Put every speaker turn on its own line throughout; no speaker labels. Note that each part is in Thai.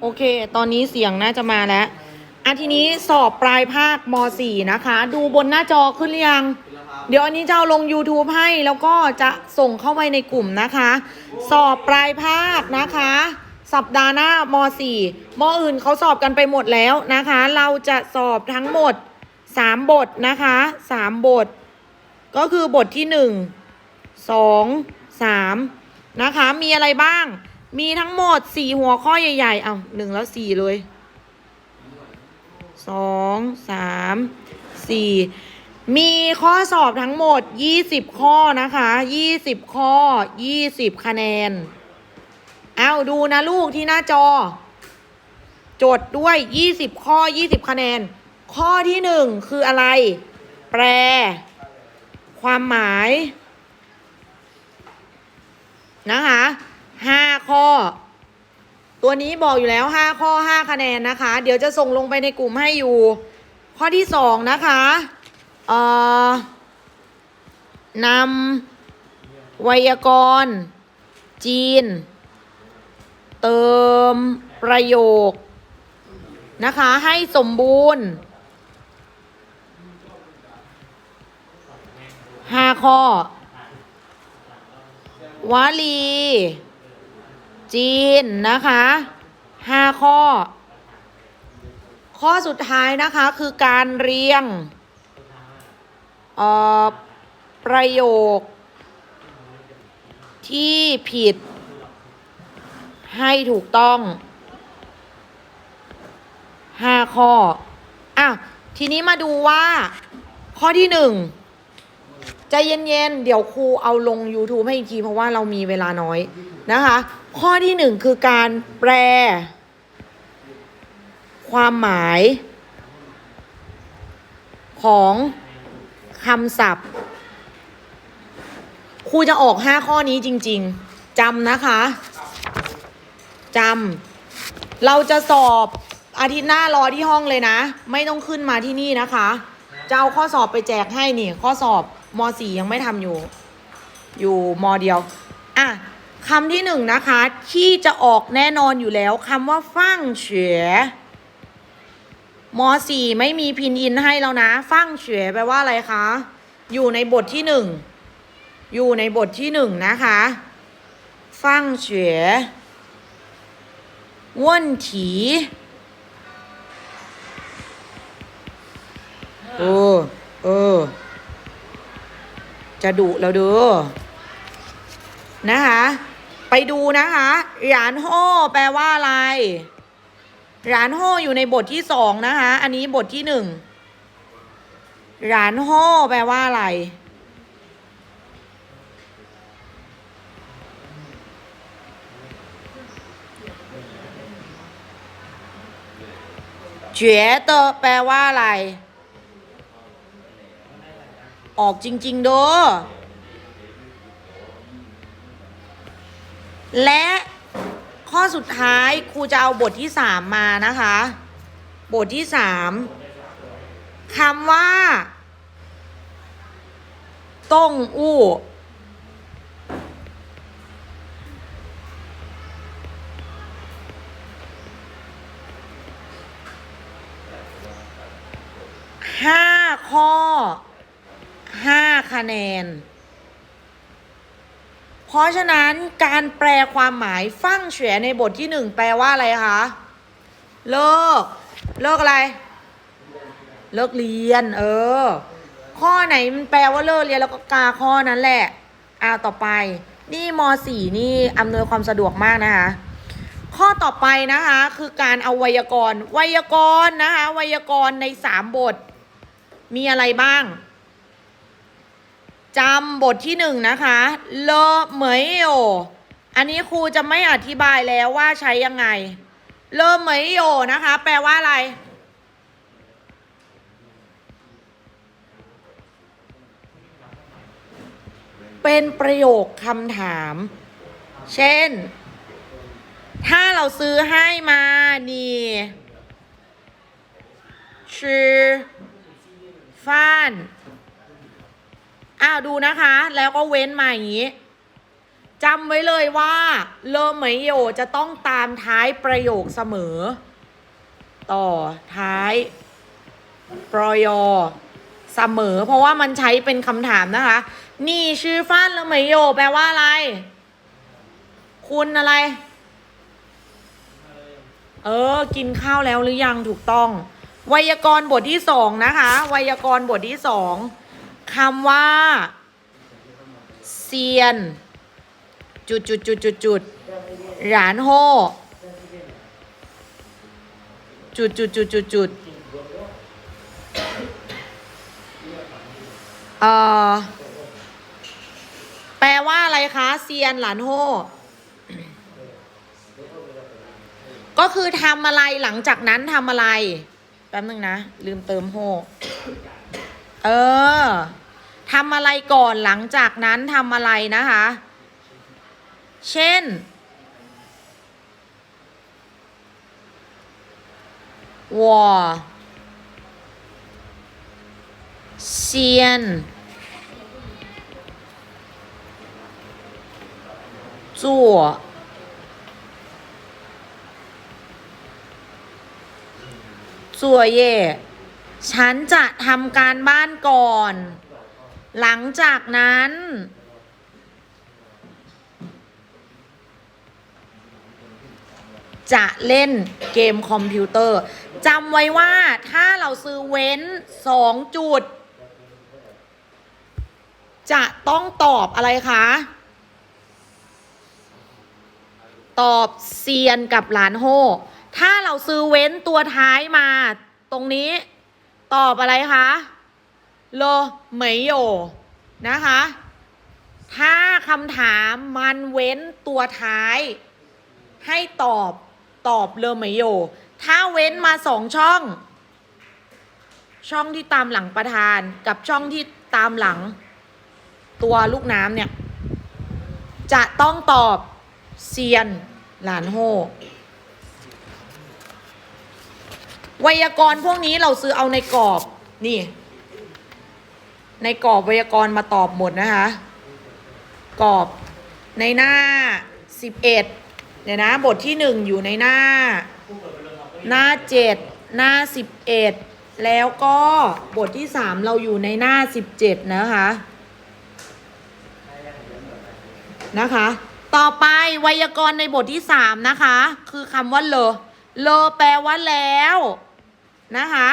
โอเค ตอนนี้เสียงน่าจะมาแล้วอันทีนี้สอบปลายภาคม .4 นะคะ ดูบนหน้าจอขึ้นหรือยัง เดี๋ยวอันนี้จะเอาลง YouTube ให้แล้วก็จะส่งเข้าไปในกลุ่มนะคะ สอบปลายภาคนะคะ สัปดาห์หน้าม .4 มอื่นเขาสอบกันไปหมดแล้วนะคะ เราจะสอบทั้งหมด 3 บทนะคะ 3 บท ก็คือบทที่ 1 2 3 นะคะ มีอะไรบ้าง มีทั้งหมด4หัวข้อใหญ่ ๆ เอาหนึ่งแล้ว4เลยสองสามสี่มีข้อสอบทั้งหมด20ข้อนะคะ20ข้อ20คะแนน เอาดูนะลูกที่หน้าจอ จดด้วย20ข้อ20คะแนน ข้อที่1คืออะไร แปล ความหมาย นะคะ 5ข้อ ตัวนี้บอกอยู่แล้ว5ข้อ5คะแนนนะคะ เดี๋ยวจะส่งลงไปในกลุ่มให้อยู่ ข้อที่2นะคะเอ่อนำไวยากรณ์ จีน เติมประโยค นะคะ ให้สมบูรณ์5ข้อ วลี จีนนะคะห้าข้อ ข้อสุดท้ายนะคะคือการเรียงเอ่อประโยค ที่ผิด ให้ถูกต้องห้าข้ออะทีนี้มาดูว่า ข้อที่หนึ่งใจเย็นๆ เดี๋ยวครูเอาลง YouTube ให้อีกที เพราะว่าเรามีเวลาน้อยนะคะ ข้อที่หนึ่งคือการแปล ความหมาย ของคำศัพท์ครูจะออกห้าข้อนี้จริง ๆจำนะคะจำเราจะสอบอาทิตย์หน้ารอที่ห้องเลยนะ ไม่ต้องขึ้นมาที่นี่นะคะ จะเอาข้อสอบไปแจกให้นี่ ข้อสอบม .4 ยังไม่ทำอยู่ อยู่มเดียว อะ คำที่หนึ่งนะคะ ที่จะออกแน่นอนอยู่แล้วคำว่าฟั่งเฉยม .4 ไม่มีพินอินให้แล้วนะ ฟั่งเฉยแปลว่าอะไรคะ อยู่ในบทที่หนึ่งอยู่ในบทที่หนึ่งนะคะ ฟั่งเฉย问题เออเออ จะดุแล้วเด้อนะคะ ไปดูนะคะหยานโฮแปลว่าอะไรหยานโฮอยู่ในบทที่สองนะคะ อันนี้บทที่หนึ่งหยานโฮแปลว่าอะไรเจ๋เตอแปลว่าอะไร ออกจริง ๆ เด้อ และข้อสุดท้ายครูจะเอาบทที่สามมานะคะ บทที่สามคำว่า ต้งอู้ ห้าข้อ ห้าคะแนน เพราะฉะนั้นการแปลความหมายฟั่งเฉยในบทที่หนึ่งแปลว่าอะไรคะ เลิก เลิกอะไร เลิกเรียน เออ ข้อไหนมันแปลว่าเลิกเรียนแล้วก็กาข้อนั้นแหละอ่าต่อไป นี่มสี่นี่อำนวยความสะดวกมากนะคะ ข้อต่อไปนะคะคือการเอาไวยากรณ์ไวยากรณ์นะคะไวยากรณ์ในสามบท มีอะไรบ้าง จำบทที่หนึ่งนะคะเลเหมยโยอันนี้ครูจะไม่อธิบายแล้วว่าใช้ยังไงเลเหมยโยนะคะ แปลว่าอะไร เป็นประโยคคำถาม เช่น ถ้าเราซื้อให้มานี่ชื่อฟ้าน อ้าวดูนะคะ แล้วก็เว้นมาอย่างนี้จำไว้เลยว่าเลอเหมยโยจะต้องตามท้ายประโยคเสมอ ต่อท้ายปรอยอเสมอ เพราะว่ามันใช้เป็นคำถามนะคะ นี่ชื่อฟ้านเลอเหมยโยแปลว่าอะไร คุณอะไร เออ กินข้าวแล้วหรือยังถูกต้อง ไวยากรณ์บทที่สองนะคะ ไวยากรณ์บทที่สอง คำว่าเซียน จุดจุดจุดจุดจุดหรานโฮจุดจุดจุดจุดจุดเอ่อแปลว่าอะไรคะเซียนหลานโฮก็คือทำอะไรหลังจากนั้นทำอะไร แป๊บนึงนะ ลืมเติมโฮ เออทำอะไรก่อนหลังจากนั้นทำอะไรนะคะ เช่นว่าเซียนจ作业 ฉันจะทำการบ้านก่อน หลังจากนั้น จะเล่นเกมคอมพิวเตอร์จำไว้ว่าถ้าเราซื้อเว้นสองจุด จะต้องตอบอะไรคะ ตอบเซียนกับหลานโฮ ถ้าเราซื้อเว้นตัวท้ายมาตรงนี้ ตอบอะไรคะโลเหมยโยนะคะ ถ้าคำถามมันเว้นตัวท้าย ให้ตอบตอบเลอเหมยโยถ้าเว้นมาสองช่อง ช่องที่ตามหลังประธานกับช่องที่ตามหลัง ตัวลูกน้ำเนี่ย จะต้องตอบเซียนหลานโฮ ไวยากรณ์พวกนี้เราซื้อเอาในกรอบนี่ ในกรอบไวยากรณ์มาตอบหมดนะคะ กรอบในหน้า11เอ็ดี๋ยนะบทที่1อยู่ในหน้า หน้า7หน้า11แล้วก็บทที่3เราอยู่ในหน้า17นะคะนะคะ ต่อไปไวยากรณ์ในบทที่3นะคะ คือคำว่าเลอเลอแปลว่าแล้ว นะคะ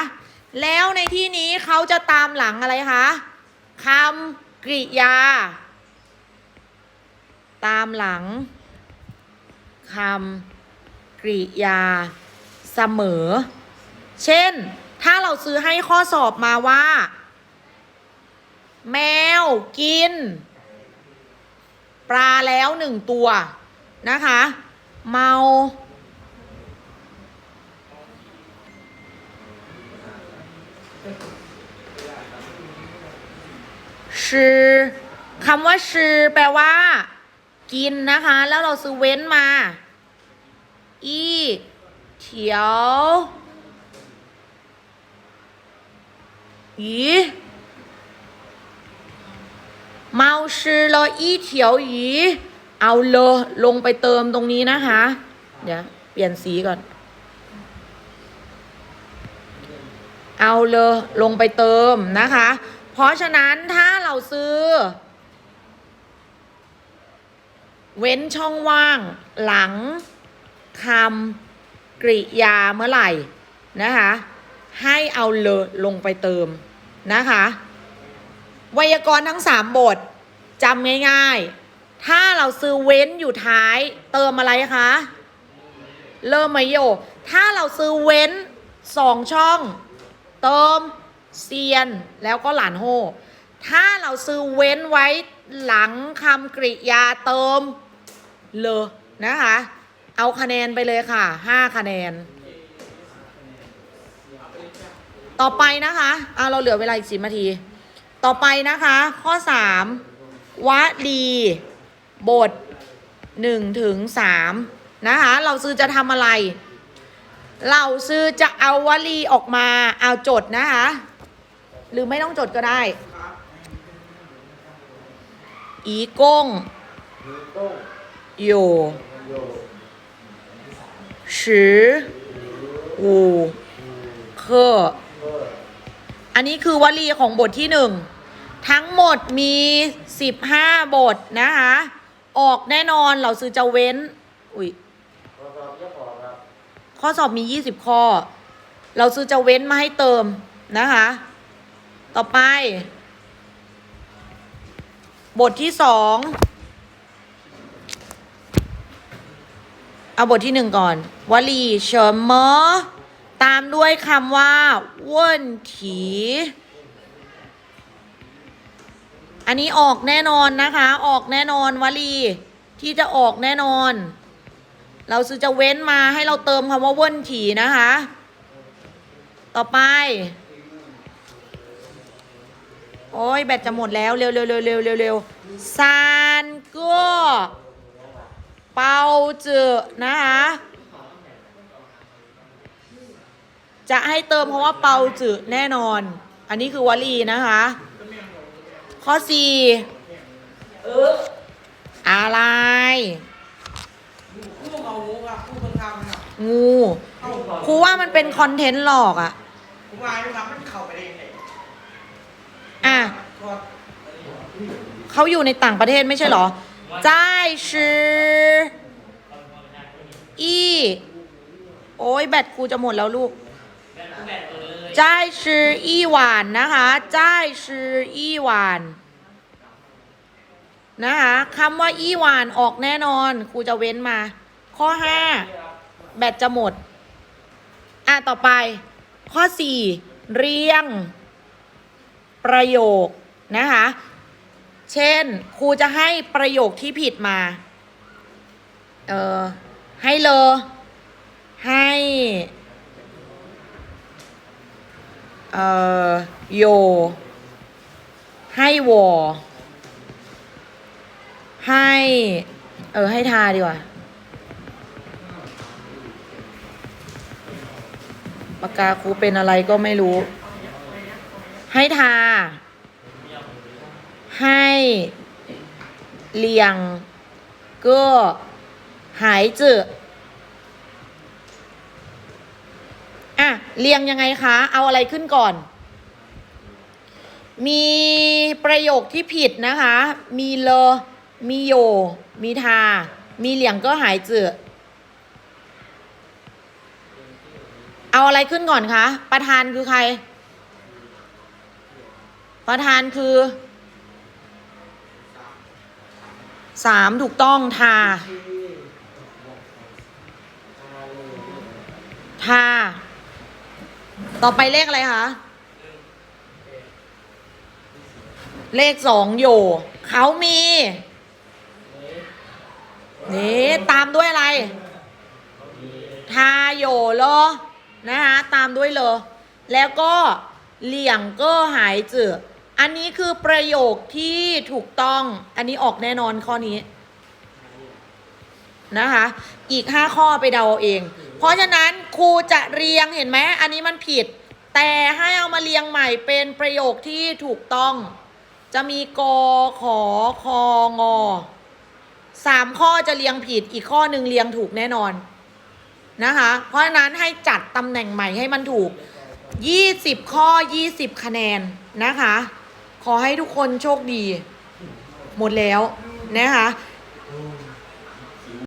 แล้วในที่นี้เขาจะตามหลังอะไรคะคำกริยา ตามหลังคำกริยาเสมอ เช่น ถ้าเราซื้อให้ข้อสอบมาว่า แมวกิน ปลาแล้วหนึ่งตัวนะคะ เมา ชือคำว่าชือแปลว่า กินนะคะ แล้วเราซื้อเว้นมา อีเถียว อีเมาชือรออีเถียวอีเอาเลยลงไปเติมตรงนี้นะคะ เดี๋ยวเปลี่ยนสีก่อน เอาเลยลงไปเติมนะคะ เพราะฉะนั้นถ้าเราซื้อ เว้นช่องว่างหลังคำกริยาเมื่อไหร่นะคะ ให้เอาเลอลงไปเติมนะคะ ไวยากรณ์ทั้งสามบทจำง่ายๆ ถ้าเราซื้อเว้นอยู่ท้ายเติมอะไรคะ เริ่มมาโย ถ้าเราซื้อเว้นสองช่อง เติมเซียน แล้วก็หลานโฮ ถ้าเราซื้อเว้นไว้หลังคำกริยาเติมเลอนะคะ เอาคะแนนไปเลยค่ะ 5 คะแนน ต่อไปนะคะเอาเราเหลือเวลาอีกสินาที ต่อไปนะคะ ข้อ 3วลีบท1ถึง3นะคะ เราซื้อจะทำอะไร เราซื้อจะเอาวลีออกมาเอาจดนะคะ หรือไม่ต้องจดก็ได้ อีกงอยู่ สิบอูเคออันนี้คือวลีของบทที่หนึ่ง ทั้งหมดมี 15 บทนะคะ ออกแน่นอนเราซื้อจะเว้น อุ้ย ข้อสอบมี 20 ข้อ เราซื้อจะเว้นมาให้เติมนะคะ ต่อไป บทที่สองเอาบทที่หนึ่งก่อน วลีเฉิมเมอตามด้วยคำว่าเว่นถีอันนี้ออกแน่นอนนะคะ ออกแน่นอนวลีที่จะออกแน่นอน เราซื้อจะเว้นมาให้เราเติมคำว่าเว่นถีนะคะ ต่อไป โอ้ยแบตจะหมดแล้ว เร็วเร็วเร็วเร็วเร็วเร็วซานก็เปาจือนะคะจะให้เติมเพราะว่าเปาจือแน่นอน อันนี้คือวลีนะคะ ข้อสี่อะไร
คู่เอางูครับคู่คนทำครับ
งู
เข้า
ครูว่ามันเป็นคอนเทนต์หลอกอะ
ผมว่าไม่ทำมันเข้าไปได้ยังไง
อะ
ก็
เขาอยู่ในต่างประเทศไม่ใช่เหรอจ่ายชื่ออีโอ้ยแบตกูจะหมดแล้วลูกจ่ายชื่ออีหวานนะคะจ่ายชื่ออีหวานนะคะคำว่าอีหวานออกแน่นอนครูจะเว้นมา ข้อ5แบตจะหมด อะ ต่อไป ข้อ4เรียง ประโยค นะคะ เช่นครูจะให้ประโยคที่ผิดมา เออให้เลอให้เออโย ให้วอให้ เออ ให้ทาดีกว่าากกาครูเป็นอะไรก็ไม่รู้ ให้ทา ให้เลียงก็หายจืออะเรียงยังไงคะ เอาอะไรขึ้นก่อน มีประโยคที่ผิดนะคะ มีเล มีโย มีทา มีเหลียงก็หายจือ เอาอะไรขึ้นก่อนคะ ประธานคือใคร ประธานคือสามถูกต้องทา ทา ต่อไปเลขอะไรคะ เลขสองโย เขามีนี่ตามด้วยอะไร ทาโยเลอ นะคะตามด้วยเลอแล้วก็เหลี่ยงก็หายจืออันนี้คือประโยคที่ถูกต้อง อันนี้ออกแน่นอนข้อนี้นะคะ อีก5ข้อไปเดาเอาเอง เพราะฉะนั้นครูจะเรียงเห็นไหมอันนี้มันผิด แต่ให้เอามาเรียงใหม่เป็นประโยคที่ถูกต้อง จะมีกอขอคองอสามข้อจะเรียงผิดอีกข้อหนึ่งเรียงถูกแน่นอน นะคะ เพราะฉะนั้นให้จัดตำแหน่งใหม่ให้มันถูก 20 ข้อ 20 คะแนนนะคะ ขอให้ทุกคนโชคดี หมดแล้วนะคะ